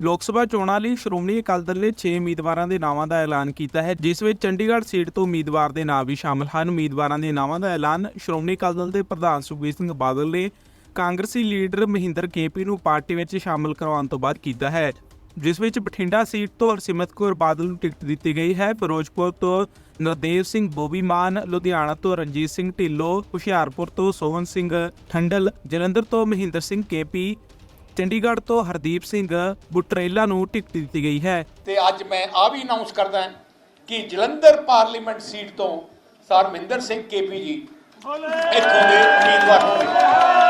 ਲੋਕ ਸਭਾ ਚੋਣਾਂ ਲਈ ਸ਼੍ਰੋਮਣੀ ਅਕਾਲੀ ਦਲ ਨੇ 6 ਉਮੀਦਵਾਰਾਂ ਦੇ ਨਾਵਾਂ ਦਾ ਐਲਾਨ ਕੀਤਾ ਹੈ, ਜਿਸ ਵਿੱਚ ਚੰਡੀਗੜ੍ਹ ਸੀਟ ਤੋਂ ਉਮੀਦਵਾਰ ਦੇ ਨਾਂ ਵੀ ਸ਼ਾਮਲ ਹਨ। ਉਮੀਦਵਾਰਾਂ ਦੇ ਨਾਵਾਂ ਦਾ ਐਲਾਨ ਸ਼੍ਰੋਮਣੀ ਅਕਾਲੀ ਦਲ ਦੇ ਪ੍ਰਧਾਨ ਸੁਖਬੀਰ ਸਿੰਘ ਬਾਦਲ ਨੇ ਕਾਂਗਰਸੀ ਲੀਡਰ ਮਹਿੰਦਰ ਕੇਪੀ ਨੂੰ ਪਾਰਟੀ ਵਿੱਚ ਸ਼ਾਮਲ ਕਰਵਾਉਣ ਤੋਂ ਬਾਅਦ ਕੀਤਾ ਹੈ, ਜਿਸ ਵਿੱਚ ਬਠਿੰਡਾ ਸੀਟ ਤੋਂ ਹਰਸਿਮਰਤ ਕੌਰ ਬਾਦਲ ਨੂੰ ਟਿਕਟ ਦਿੱਤੀ ਗਈ ਹੈ। ਫਿਰੋਜ਼ਪੁਰ ਤੋਂ ਨਰਦੇਵ ਸਿੰਘ ਬੋਬੀ ਮਾਨ ਲੁਧਿਆਣਾ ਤੋਂ ਰਣਜੀਤ ਸਿੰਘ ਢਿੱਲੋਂ, ਹੁਸ਼ਿਆਰਪੁਰ ਤੋਂ ਸੋਹਨ ਸਿੰਘ ਠੰਡਲ, ਜਲੰਧਰ ਤੋਂ ਮਹਿੰਦਰ ਸਿੰਘ ਕੇਪੀ ਚੰਡੀਗੜ੍ਹ ਤੋਂ ਹਰਦੀਪ ਸਿੰਘ ਬੁਟਰੇਲਾ ਨੂੰ ਟਿਕਟ ਦਿੱਤੀ ਗਈ ਹੈ। ਤੇ ਅੱਜ ਮੈਂ ਆ ਵੀ ਅਨਾਉਂਸ ਕਰਦਾ ਕਿ ਜਲੰਧਰ ਪਾਰਲੀਮੈਂਟ ਸੀਟ ਤੋਂ ਸਰ ਮਹਿੰਦਰ ਸਿੰਘ ਕੇਪੀ ਜੀ ਇੱਥੋਂ ਦੇ ਉਮੀਦਵਾਰ ਹੋਣਗੇ।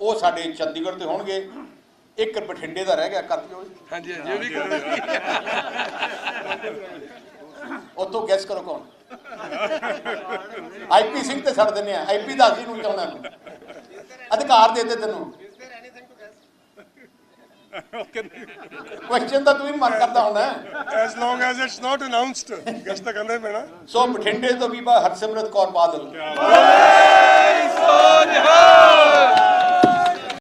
ਉਹ ਸਾਡੇ ਚੰਡੀਗੜ੍ਹ ਤੇ ਹੋਣਗੇ। ਇੱਕ ਬਠਿੰਡੇ ਦਾ ਰਹਿ ਗਿਆ ਕਰ ਦਿਓ। ਹਾਂਜੀ ਹਾਂਜੀ ਉਹ ਵੀ ਕਰੋ ਉਤੋਂ ਗੈਸ ਕਰੋ ਕੌਣ? ਆਈਪੀ ਸਿੰਘ ਤੇ ਛੱਡ ਦਿੰਨੇ ਆ। ਆਈਪੀ ਦਾ ਅਸੀਂ ਨੂੰ ਨੂੰ ਅਧਿਕਾਰ ਦੇ ਦੇ ਤੈਨੂੰ। ਕੁਐਸਚਨ ਤਾਂ ਤੂੰ ਹੀ ਮਨ ਕਰਦਾ ਹੋਣਾ। As long as it's not announced ਗੱਜ ਤਾਂ ਕਹਿੰਦੇ ਪੈਣਾ। ਸੋ ਬਠਿੰਡੇ ਤੋਂ ਵੀ ਬਾ ਹਰਸਿਮਰਤ ਕੌਰ ਬਾਦਲ।